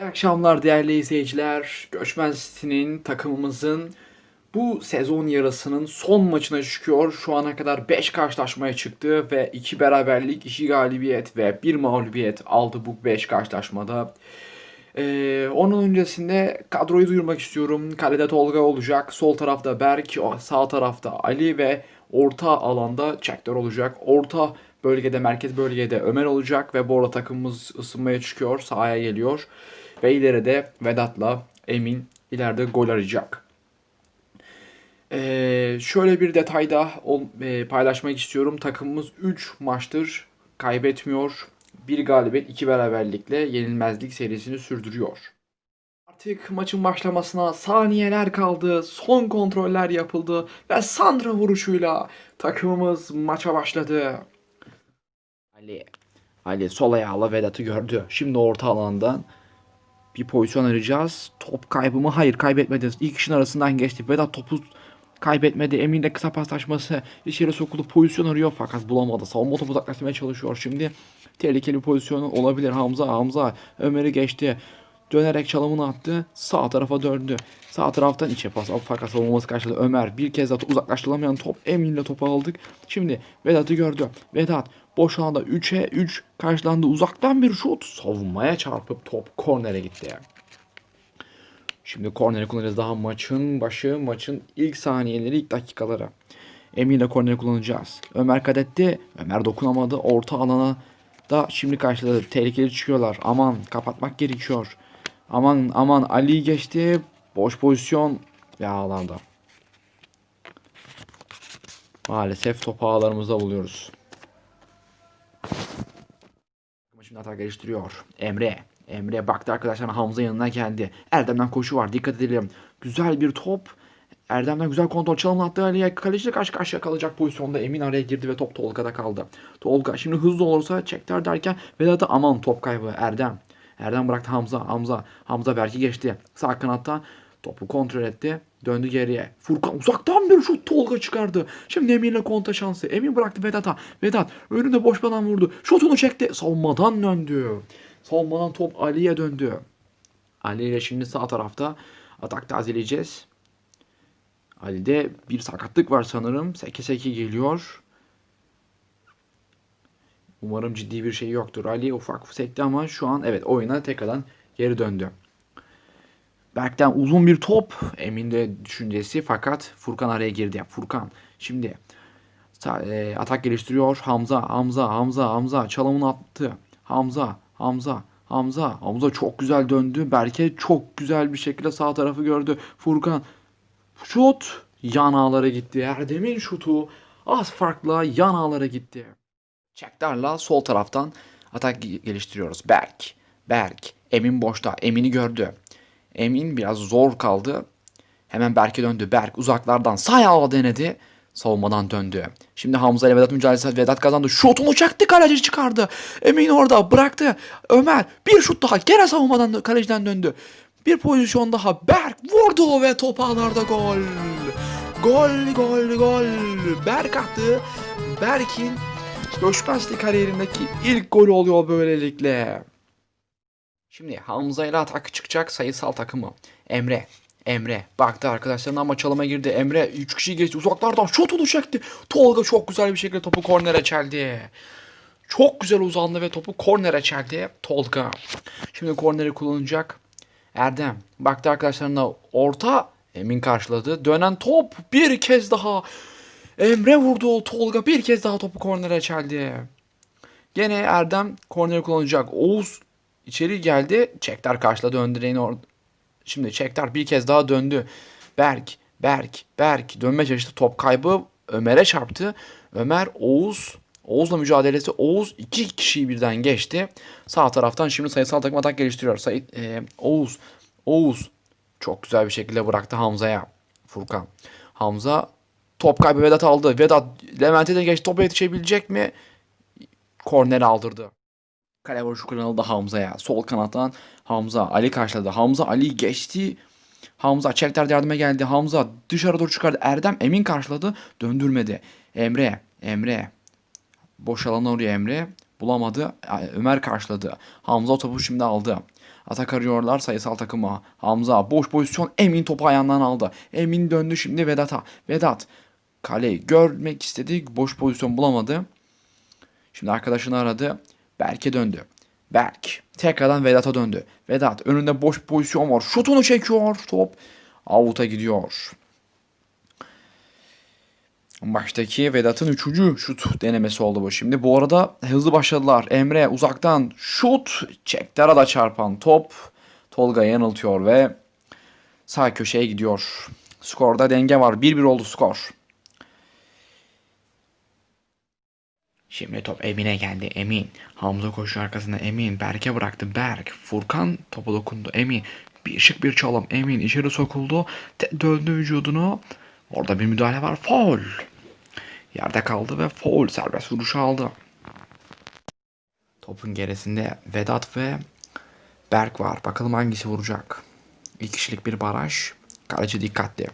İyi akşamlar değerli izleyiciler. Göçmen City'nin takımımızın bu sezon yarısının son maçına çıkıyor. Şu ana kadar 5 karşılaşmaya çıktı ve 2 beraberlik, 2 galibiyet ve 1 mağlubiyet aldı bu 5 karşılaşmada. Ee, onun öncesinde kadroyu duyurmak istiyorum. Kalede Tolga olacak. Sol tarafta Berk, sağ tarafta Ali ve orta alanda Çekler olacak. Orta bölgede, merkez bölgede Ömer olacak ve bu arada takımımız ısınmaya çıkıyor. Sahaya geliyor. Ve ileride Vedat'la Emin ileride gol arayacak. Ee, şöyle bir detayda ol- e, paylaşmak istiyorum. Takımımız 3 maçtır kaybetmiyor. Bir galibiyet, iki beraberlikle yenilmezlik serisini sürdürüyor. Artık maçın başlamasına saniyeler kaldı. Son kontroller yapıldı ve Sandra vuruşuyla takımımız maça başladı. Ali, Ali sol ayağıyla Vedat'ı gördü. Şimdi orta alandan bir pozisyon arayacağız. Top kaybı mı? Hayır kaybetmedi. İlk kişinin arasından geçti. Vedat topu kaybetmedi. Emin'le kısa paslaşması içeri sokulup pozisyon arıyor fakat bulamadı. Savunma topu uzaklaştırmaya çalışıyor. Şimdi tehlikeli bir pozisyon olabilir. Hamza Hamza Ömer'i geçti. Dönerek çalımını attı. Sağ tarafa döndü. Sağ taraftan içe pas. Fakat savunması karşıladı. Ömer bir kez daha uzaklaştırılamayan top. Emin'le topu aldık. Şimdi Vedat'ı gördü. Vedat boş alanda 3'e 3 karşılandı. Uzaktan bir şut. Savunmaya çarpıp top kornere gitti. Şimdi korneri kullanacağız daha maçın başı, maçın ilk saniyeleri, ilk dakikaları. Emin'le korneri kullanacağız. Ömer kadetti. Ömer dokunamadı. Orta alana da şimdi karşıladı. Tehlikeli çıkıyorlar. Aman kapatmak gerekiyor. Aman aman Ali geçti. Boş pozisyon ve alanda. Maalesef topu ağlarımızda buluyoruz. Hata geliştiriyor. Emre. Emre baktı arkadaşlar Hamza yanına geldi. Erdem'den koşu var dikkat edelim. Güzel bir top. Erdem'den güzel kontrol çalımla attı Ali'ye. Kaleciyle karşı karşıya kalacak pozisyonda Emin araya girdi ve top Tolga'da kaldı. Tolga şimdi hızlı olursa çekler derken Vedat'a aman top kaybı Erdem. Erdem bıraktı Hamza. Hamza. Hamza belki geçti. Sağ kanatta topu kontrol etti. Döndü geriye. Furkan uzaktan bir şut Tolga çıkardı. Şimdi Emin'le konta şansı. Emin bıraktı Vedat'a. Vedat önünde boş banan vurdu. Şutunu çekti. Savunmadan döndü. Savunmadan top Ali'ye döndü. Ali ile şimdi sağ tarafta atak tazeleyeceğiz. Ali'de bir sakatlık var sanırım. Seke seke geliyor. Umarım ciddi bir şey yoktur. Ali ufak sekti ama şu an evet oyuna tekrardan geri döndü. Berk'ten uzun bir top. Emin de düşüncesi fakat Furkan araya girdi. Furkan şimdi e, atak geliştiriyor. Hamza, Hamza, Hamza, Hamza çalımını attı. Hamza, Hamza, Hamza. Hamza çok güzel döndü. Berke çok güzel bir şekilde sağ tarafı gördü. Furkan şut yan ağlara gitti. Erdem'in şutu az farkla yan ağlara gitti. Çektar'la sol taraftan atak ge- geliştiriyoruz. Berk, Berk, Emin boşta. Emin'i gördü. Emin biraz zor kaldı. Hemen Berk'e döndü. Berk uzaklardan sağ ayağıyla denedi. Savunmadan döndü. Şimdi Hamza ile Vedat mücadelesi. Vedat kazandı. Şutunu çaktı. Kaleci çıkardı. Emin orada bıraktı. Ömer bir şut daha. Gene savunmadan kaleciden döndü. Bir pozisyon daha. Berk vurdu ve top ağlarda gol. Gol gol gol. Berk attı. Berk'in Göçmenlik kariyerindeki ilk golü oluyor böylelikle. Şimdi Hamza ile atak çıkacak sayısal takımı. Emre. Emre baktı arkadaşlarına ama çalıma girdi. Emre 3 kişi geçti uzaklardan şutunu çekti. Tolga çok güzel bir şekilde topu kornere çeldi. Çok güzel uzandı ve topu kornere çeldi Tolga. Şimdi korneri kullanacak. Erdem baktı arkadaşlarına orta Emin karşıladı. Dönen top bir kez daha Emre vurdu. Tolga bir kez daha topu kornere çeldi. Gene Erdem korneri kullanacak. Oğuz içeri geldi. Çektar karşıladı ön or- Şimdi Çektar bir kez daha döndü. Berk, Berk, Berk dönme çalıştı. Top kaybı Ömer'e çarptı. Ömer, Oğuz, Oğuz'la mücadelesi. Oğuz iki kişiyi birden geçti. Sağ taraftan şimdi sayısal takım atak geliştiriyor. Say- e, Oğuz, Oğuz çok güzel bir şekilde bıraktı Hamza'ya. Furkan. Hamza top kaybı Vedat aldı. Vedat Levent'e de geç topa yetişebilecek mi? Korneri aldırdı. Kale vuruşu kullanıldı Hamza'ya. Sol kanattan Hamza. Ali karşıladı. Hamza Ali geçti. Hamza Çekter yardıma geldi. Hamza dışarı doğru çıkardı. Erdem Emin karşıladı. Döndürmedi. Emre. Emre. Boş alana oraya Emre. Bulamadı. Ömer karşıladı. Hamza topu şimdi aldı. Atak arıyorlar sayısal takıma. Hamza boş pozisyon. Emin topu ayağından aldı. Emin döndü şimdi Vedat'a. Vedat kaleyi görmek istedi. Boş pozisyon bulamadı. Şimdi arkadaşını aradı. Berk'e döndü. Berk tekrardan Vedat'a döndü. Vedat önünde boş pozisyon var. Şutunu çekiyor. Top avuta gidiyor. Maçtaki Vedat'ın üçüncü şut denemesi oldu bu. Şimdi bu arada hızlı başladılar. Emre uzaktan şut çekti arada çarpan top. Tolga yanıltıyor ve sağ köşeye gidiyor. Skorda denge var. 1-1 oldu skor. Şimdi top Emin'e geldi. Emin. Hamza koşu arkasında Emin. Berk'e bıraktı. Berk. Furkan topa dokundu. Emin. Bir şık bir çalım. Emin içeri sokuldu. Te- döndü vücudunu. Orada bir müdahale var. Foul. Yerde kaldı ve foul serbest vuruşu aldı. Topun gerisinde Vedat ve Berk var. Bakalım hangisi vuracak. İki kişilik bir baraj. Kaleci dikkatli.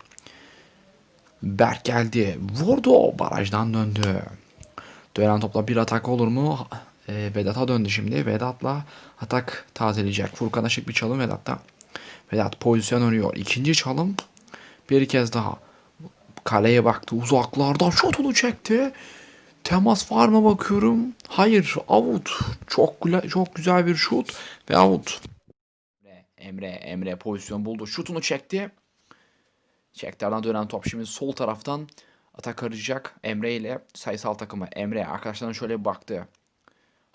Berk geldi. Vurdu. Barajdan döndü. Dönen topla bir atak olur mu? E, Vedat'a döndü şimdi. Vedat'la atak tazeleyecek. Furkan'a şık bir çalım Vedat'ta. Vedat pozisyon arıyor. İkinci çalım. Bir kez daha. Kaleye baktı. Uzaklardan şutunu çekti. Temas var mı bakıyorum. Hayır. Out. Çok, çok güzel bir şut. Ve. Emre, Emre, Emre pozisyon buldu. Şutunu çekti. Çeklerden dönen top şimdi sol taraftan atak arayacak Emre ile sayısal takımı. Emre arkadaşlarına şöyle baktı.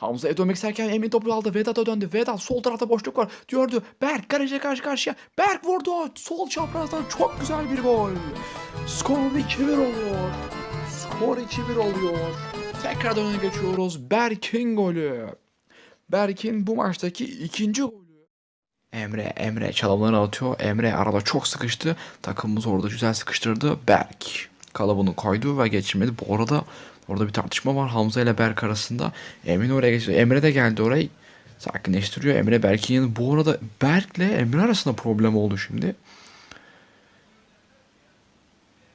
Hamza'ya dönmek isterken Emin topu aldı. Vedat'a döndü. Vedat sol tarafta boşluk var. Gördü. Berk garajya karşı karşıya. Berk vurdu. Sol çaprazdan çok güzel bir gol. Skor 2-1 oluyor. Skor 2-1 oluyor. Tekrardan öne geçiyoruz. Berk'in golü. Berk'in bu maçtaki ikinci golü. Emre, Emre çalımları atıyor. Emre arada çok sıkıştı. Takımımız orada güzel sıkıştırdı. Berk kalıbını koydu ve geçirmedi. Bu arada orada bir tartışma var Hamza ile Berk arasında. Emin oraya geçiyor. Emre de geldi orayı sakinleştiriyor. Emre Berk'in yanı. Bu arada Berk'le Emre arasında problem oldu şimdi.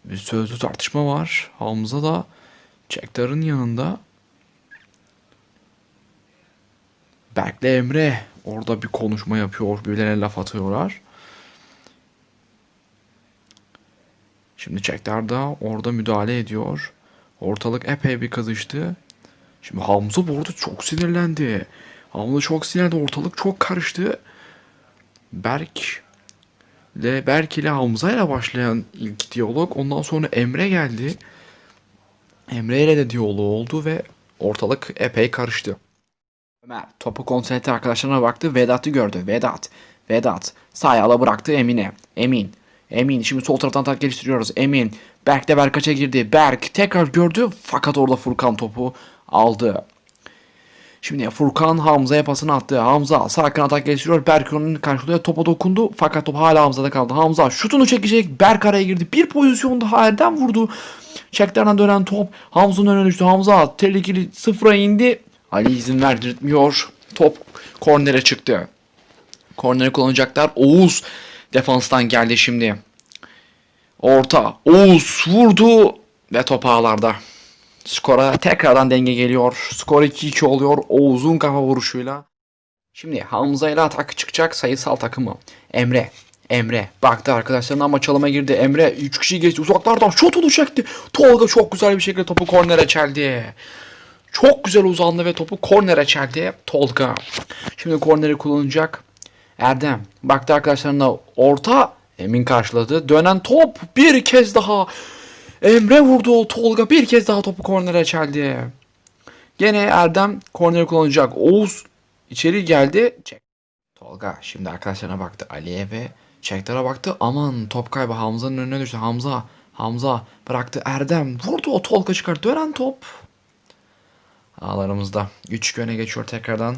Bir sözlü tartışma var. Hamza da Çektar'ın yanında. Berk'le Emre orada bir konuşma yapıyor. Birbirlerine laf atıyorlar. Şimdi Çektar da orada müdahale ediyor. Ortalık epey bir kızıştı. Şimdi Hamza bu arada çok sinirlendi. Hamza çok sinirlendi. Ortalık çok karıştı. Berk ile Berk ile Hamza ile başlayan ilk diyalog. Ondan sonra Emre geldi. Emre ile de diyalog oldu ve ortalık epey karıştı. Ömer topu kontrol etti arkadaşlarına baktı. Vedat'ı gördü. Vedat. Vedat. Sağ bıraktı Emin'e. Emin. Emin. Şimdi sol taraftan atak geliştiriyoruz. Emin. Berk de Berkaç'a girdi. Berk tekrar gördü. Fakat orada Furkan topu aldı. Şimdi Furkan Hamza'ya pasını attı. Hamza sağ kanat atak geliştiriyor. Berk onu karşılıyor. Topa dokundu. Fakat top hala Hamza'da kaldı. Hamza şutunu çekecek. Berk araya girdi. Bir pozisyon daha Erdem vurdu. Çeklerden dönen top Hamza'nın önüne düştü. Hamza tehlikeli sıfıra indi. Ali izin verdirtmiyor. Top kornere çıktı. Korneri kullanacaklar. Oğuz defanstan geldi şimdi. Orta. Oğuz vurdu ve top ağlarda. Skora tekrardan denge geliyor. Skor 2-2 oluyor Oğuz'un kafa vuruşuyla. Şimdi Hamza ile atak çıkacak sayısal takımı. Emre. Emre baktı arkadaşlarına ama çalıma girdi. Emre 3 kişi geçti uzaklardan şutunu çekti. Tolga çok güzel bir şekilde topu kornere çeldi. Çok güzel uzandı ve topu kornere çeldi Tolga. Şimdi korneri kullanacak. Erdem baktı arkadaşlarına orta Emin karşıladı. Dönen top bir kez daha Emre vurdu. Tolga bir kez daha topu kornere çeldi. Gene Erdem korneri kullanacak. Oğuz içeri geldi. Çek. Tolga şimdi arkadaşlarına baktı. Ali'ye ve Çektar'a baktı. Aman top kaybı Hamza'nın önüne düştü. Hamza Hamza bıraktı. Erdem vurdu. O Tolga çıkar. Dönen top. Ağlarımızda. 3 öne geçiyor tekrardan.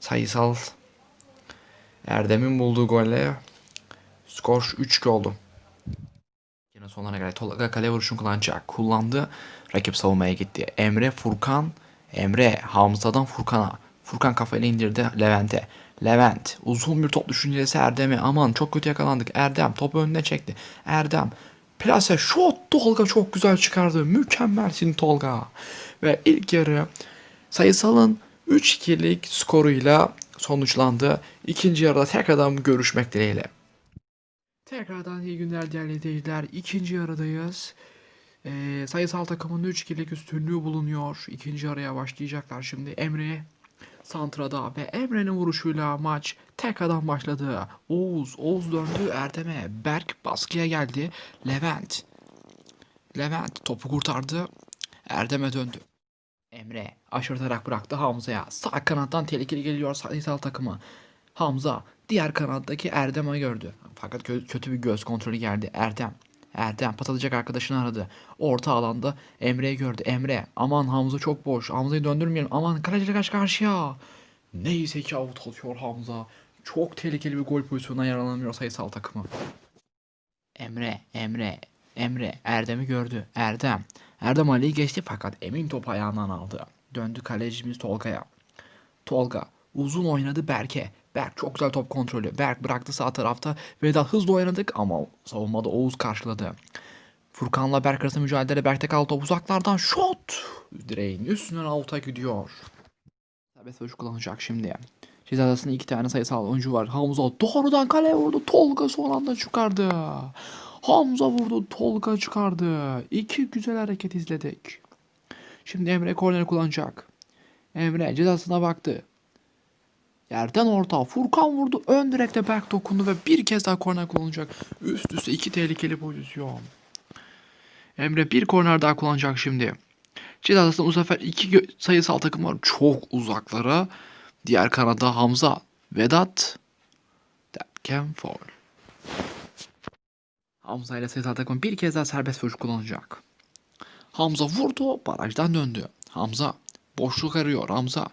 Sayısal Erdem'in bulduğu golle skor 3 oldu. Yine sonlara göre Tolga kale vuruşunu kullanacak. Kullandı. Rakip savunmaya gitti. Emre Furkan. Emre Hamza'dan Furkan'a. Furkan kafayla indirdi Levent'e. Levent uzun bir top düşüncesi Erdem'e. Aman çok kötü yakalandık. Erdem topu önüne çekti. Erdem plase şut Tolga çok güzel çıkardı. Mükemmelsin Tolga. Ve ilk yarı sayısalın 3-2'lik skoruyla sonuçlandı. İkinci yarıda tekrardan görüşmek dileğiyle. Tekrardan iyi günler değerli izleyiciler. İkinci yarıdayız. Ee, sayısal takımın 3-2'lik üstünlüğü bulunuyor. İkinci araya başlayacaklar şimdi. Emre Santra'da ve Emre'nin vuruşuyla maç tekrardan başladı. Oğuz, Oğuz döndü Erdem'e. Berk baskıya geldi. Levent. Levent topu kurtardı. Erdem'e döndü. Emre aşırtarak bıraktı Hamza'ya. Sağ kanattan tehlikeli geliyor sayısal takımı. Hamza diğer kanattaki Erdem'i gördü. Fakat kö- kötü bir göz kontrolü geldi. Erdem. Erdem patlatacak arkadaşını aradı. Orta alanda Emre'yi gördü. Emre aman Hamza çok boş. Hamza'yı döndürmeyelim. Aman kaleciyle karşı karşıya. Neyse ki out atıyor Hamza. Çok tehlikeli bir gol pozisyonuna yaralanıyor sayısal takımı. Emre, Emre, Emre Erdem'i gördü. Erdem. Erdem Ali'yi geçti fakat Emin topu ayağından aldı. Döndü kalecimiz Tolga'ya. Tolga uzun oynadı Berk'e. Berk çok güzel top kontrolü. Berk bıraktı sağ tarafta. Vedat hızlı oynadık ama savunmada Oğuz karşıladı. Furkan'la Berk arasında mücadele. Berk'te kaldı top uzaklardan şut. Direğin üstünden out'a gidiyor. Serbest vuruş kullanacak şimdi. Ceza arasında iki tane sayısal oyuncu var. Hamza doğrudan kaleye vurdu. Tolga son anda çıkardı. Hamza vurdu. Tolga çıkardı. İki güzel hareket izledik. Şimdi Emre korner kullanacak. Emre cezasına baktı. Yerden orta. Furkan vurdu. Ön direkte Berk dokundu ve bir kez daha korner kullanacak. Üst üste iki tehlikeli pozisyon. Emre bir korner daha kullanacak şimdi. Cezasında bu sefer iki sayısal takım var. Çok uzaklara. Diğer kanada Hamza. Vedat. Derken foul. Hamza ile sayısal takım bir kez daha serbest vuruş kullanacak. Hamza vurdu. Barajdan döndü. Hamza. Boşluk arıyor. Hamza.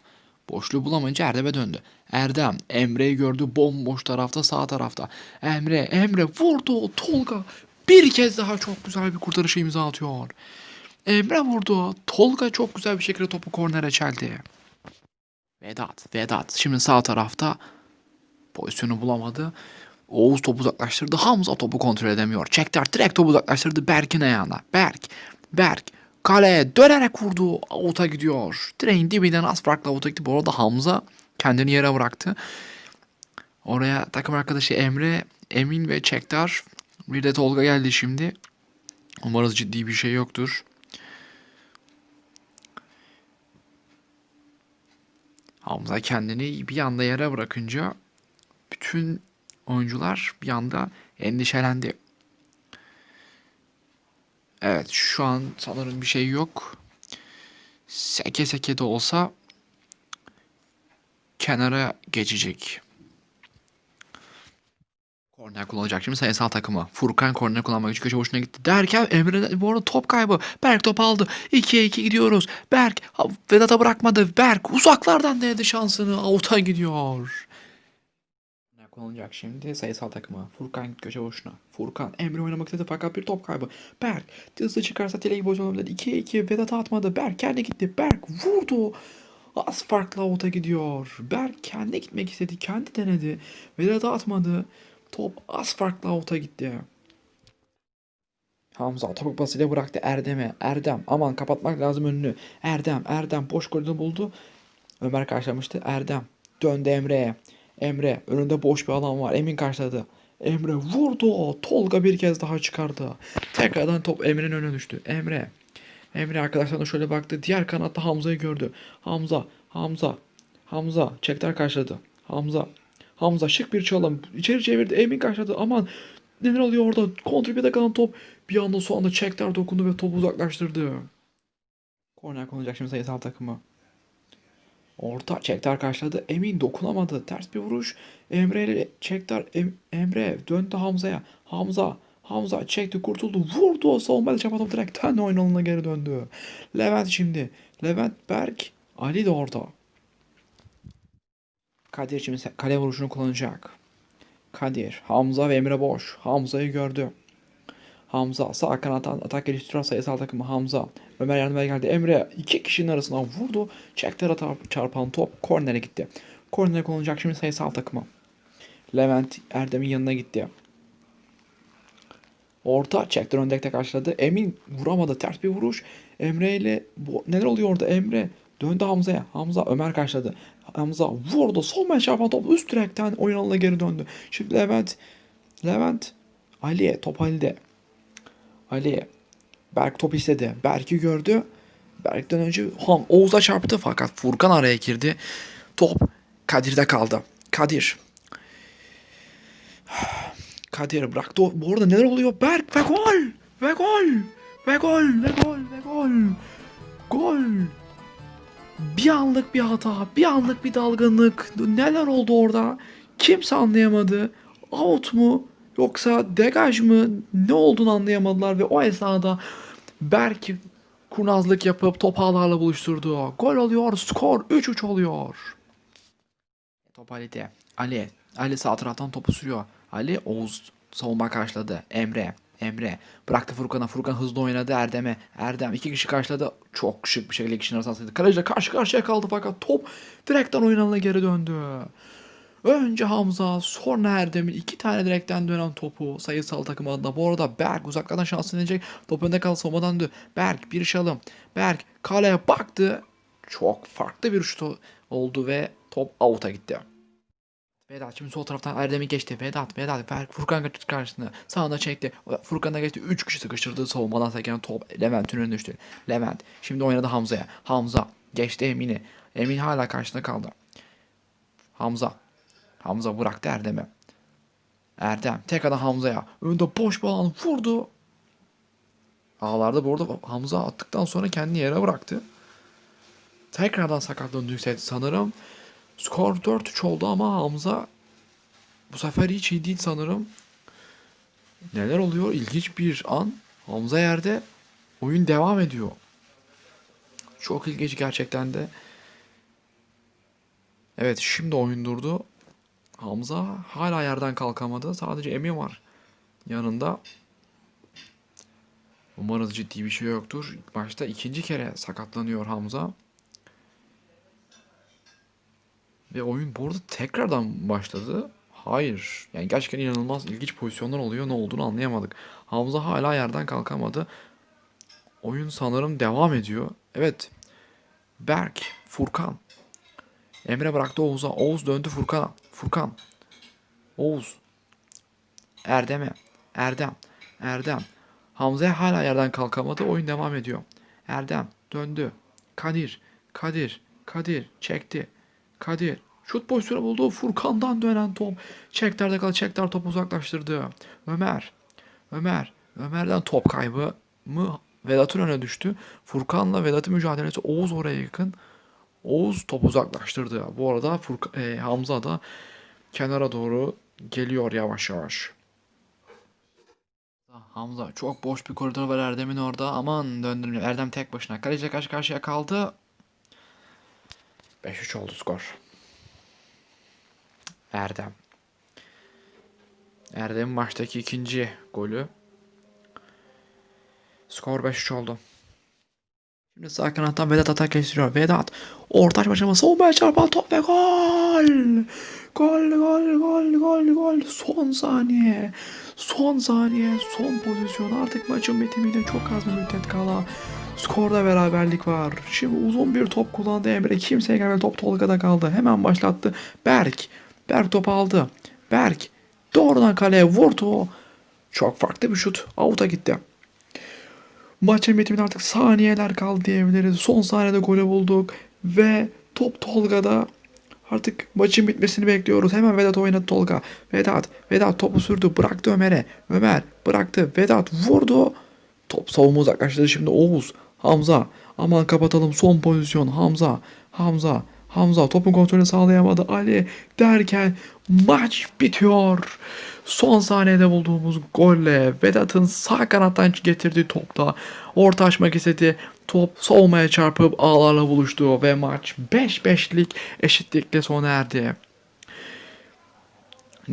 Boşluğu bulamayınca Erdem'e döndü. Erdem Emre'yi gördü bomboş tarafta sağ tarafta. Emre Emre vurdu Tolga bir kez daha çok güzel bir kurtarışı imza atıyor. Emre vurdu. Tolga çok güzel bir şekilde topu kornere çeldi. Vedat Vedat şimdi sağ tarafta pozisyonu bulamadı. Oğuz topu uzaklaştırdı. Hamza topu kontrol edemiyor. Çekter direkt topu uzaklaştırdı Berk'in ayağına. Berk. Berk. Kaleye dönerek vurdu. Out'a gidiyor. Direğin dibinden az farklı out'a gitti. Bu arada Hamza kendini yere bıraktı. Oraya takım arkadaşı Emre, Emin ve Çektar. Bir de Tolga geldi şimdi. Umarız ciddi bir şey yoktur. Hamza kendini bir anda yere bırakınca bütün oyuncular bir anda endişelendi. Evet şu an sanırım bir şey yok. Seke seke de olsa kenara geçecek. Korner kullanacak şimdi sayısal takımı. Furkan korner kullanmak için köşe boşuna gitti. Derken Emre bu arada top kaybı. Berk top aldı. 2'ye 2 gidiyoruz. Berk Vedat'a bırakmadı. Berk uzaklardan denedi şansını. Out'a gidiyor. Ne kullanacak şimdi sayısal takımı. Furkan köşe boşuna. Furkan Emre oynamak istedi fakat bir top kaybı. Berk hızlı çıkarsa teleyi bozulabilir. 2'ye 2 Vedat'a atmadı. Berk kendi gitti. Berk vurdu. Az farklı out'a gidiyor. Berk kendi gitmek istedi. Kendi denedi. Vedat'a atmadı. Top az farklı out'a gitti. Hamza topu pasıyla bıraktı Erdem'e. Erdem aman kapatmak lazım önünü. Erdem Erdem boş koridoru buldu. Ömer karşılamıştı. Erdem döndü Emre'ye. Emre önünde boş bir alan var. Emin karşıladı. Emre vurdu. Tolga bir kez daha çıkardı. Tekrardan top Emre'nin önüne düştü. Emre. Emre arkadaşlarına şöyle baktı. Diğer kanatta Hamza'yı gördü. Hamza. Hamza. Hamza. Çekler karşıladı. Hamza. Hamza şık bir çalım. İçeri çevirdi. Emin karşıladı. Aman neler oluyor orada? Kontrpiyede kalan top bir anda son anda çekler dokundu ve topu uzaklaştırdı. Korner konulacak şimdi sayısal takımı. Orta Çektar karşıladı. Emin dokunamadı. Ters bir vuruş. Emre ile Çektar Em- Emre döndü Hamza'ya. Hamza Hamza çekti kurtuldu. Vurdu o savunmayla çapatıp direkt ten oyun alanına geri döndü. Levent şimdi. Levent Berk. Ali de orada. Kadir şimdi kale vuruşunu kullanacak. Kadir, Hamza ve Emre boş. Hamza'yı gördü. Hamza sağ kanattan atak geliştiren sayısal takımı Hamza. Ömer yardıma geldi. Emre iki kişinin arasından vurdu. Çektere çarpan top kornere gitti. Kornere kullanacak şimdi sayısal takımı. Levent Erdem'in yanına gitti. Orta Çekter öndekte karşıladı. Emin vuramadı. Ters bir vuruş. Emre ile bu, neler oluyor orada? Emre Döndü Hamza'ya. Hamza Ömer karşıladı. Hamza vurdu. Sol meşafen top üst direkten oyun alanına geri döndü. Şimdi Levent. Levent. Ali'ye. Top Ali'de. Ali'ye. Berk top istedi. Berk'i gördü. Berk'ten önce Ham Oğuz'a çarptı fakat Furkan araya girdi. Top Kadir'de kaldı. Kadir. Kadir bıraktı. Bu arada neler oluyor? Berk ve gol! Ve gol! Ve gol! Ve gol! Ve gol! Gol! Bir anlık bir hata, bir anlık bir dalgınlık. Neler oldu orada? Kimse anlayamadı. Out mu? Yoksa degaj mı? Ne olduğunu anlayamadılar ve o esnada Berk kurnazlık yapıp top ağlarla buluşturdu. Gol oluyor, skor 3-3 oluyor. Top Ali'de. Ali. Ali sağ taraftan topu sürüyor. Ali Oğuz savunma karşıladı. Emre. Emre. Bıraktı Furkan'a. Furkan hızlı oynadı Erdem'e. Erdem iki kişi karşıladı. Çok şık bir şekilde kişinin arasına sıktı. Kaleciyle karşı karşıya kaldı fakat top direkten oyun alanına geri döndü. Önce Hamza sonra Erdem'in iki tane direkten dönen topu sayısal takım adına. Bu arada Berk uzaklardan şansını deneyecek. Top önde kaldı savunmadan döndü. Berk bir şalım. Berk kaleye baktı. Çok farklı bir şut oldu ve top out'a gitti. Vedat şimdi sol taraftan Erdem'i geçti. Vedat, Vedat, Berk, Furkan kaçtı karşısına. Sağına çekti. Furkan da geçti. 3 kişi sıkıştırdı. Savunmadan seken top Levent'in önüne düştü. Levent. Şimdi oynadı Hamza'ya. Hamza. Geçti Emin'i. Emin hala karşısında kaldı. Hamza. Hamza bıraktı Erdem'e. Erdem. Tek adam Hamza'ya. Önde boş bir alan vurdu. Ağlarda bu arada Hamza attıktan sonra kendini yere bıraktı. Tekrardan sakatlandı yükseltti sanırım. Skor 4-3 oldu ama Hamza bu sefer hiç iyi değil sanırım. Neler oluyor? İlginç bir an. Hamza yerde. Oyun devam ediyor. Çok ilginç gerçekten de. Evet şimdi oyun durdu. Hamza hala yerden kalkamadı. Sadece Emin var yanında. Umarız ciddi bir şey yoktur. Başta ikinci kere sakatlanıyor Hamza. Ve oyun bu arada tekrardan başladı. Hayır. Yani gerçekten inanılmaz ilginç pozisyonlar oluyor. Ne olduğunu anlayamadık. Hamza hala yerden kalkamadı. Oyun sanırım devam ediyor. Evet. Berk, Furkan. Emre bıraktı Oğuz'a. Oğuz döndü Furkan'a. Furkan. Oğuz. Erdem'e. Erdem. Erdem. Hamza'ya hala yerden kalkamadı. Oyun devam ediyor. Erdem döndü. Kadir. Kadir. Kadir. Çekti. Kadir. Şut pozisyonu buldu. Furkan'dan dönen top. Çekler'de kaldı. Çekler topu uzaklaştırdı. Ömer. Ömer. Ömer'den top kaybı mı? Vedat'ın öne düştü. Furkan'la Vedat'ın mücadelesi Oğuz oraya yakın. Oğuz topu uzaklaştırdı. Bu arada Furkan, e, Hamza da kenara doğru geliyor yavaş yavaş. Hamza çok boş bir koridor var Erdem'in orada. Aman döndürmüyor. Erdem tek başına. Kaleciyle karşı karşıya kaldı. 5-3 oldu skor. Erdem. Erdem'in maçtaki ikinci golü. Skor 5-3 oldu. Şimdi sağ kanattan Vedat atak geçiriyor. Vedat ortaç başlama savunmaya çarpan top ve gol. Gol gol gol gol gol. Son saniye. Son saniye. Son pozisyon. Artık maçın bitimiyle çok az bir müddet kala. Skorda beraberlik var. Şimdi uzun bir top kullandı Emre. Kimseye gelmedi. Top Tolga'da kaldı. Hemen başlattı. Berk. Berk topu aldı. Berk. Doğrudan kaleye vurdu. Çok farklı bir şut. Out'a gitti. Maçın bitimine artık saniyeler kaldı diyebiliriz. Son saniyede golü bulduk. Ve top Tolga'da. Artık maçın bitmesini bekliyoruz. Hemen Vedat oynadı Tolga. Vedat. Vedat topu sürdü. Bıraktı Ömer'e. Ömer bıraktı. Vedat vurdu. Top savunma uzaklaştırdı şimdi Oğuz. Hamza. Aman kapatalım son pozisyon. Hamza. Hamza. Hamza topun kontrolünü sağlayamadı. Ali derken maç bitiyor. Son saniyede bulduğumuz golle Vedat'ın sağ kanattan getirdiği topta orta açmak istedi. Top savunmaya çarpıp ağlarla buluştu ve maç 5-5'lik eşitlikle sona erdi.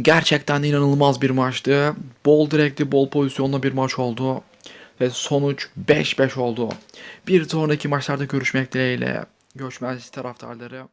Gerçekten inanılmaz bir maçtı. Bol direkli, bol pozisyonlu bir maç oldu. Ve sonuç 5-5 oldu. Bir sonraki maçlarda görüşmek dileğiyle. Göçmez taraftarları.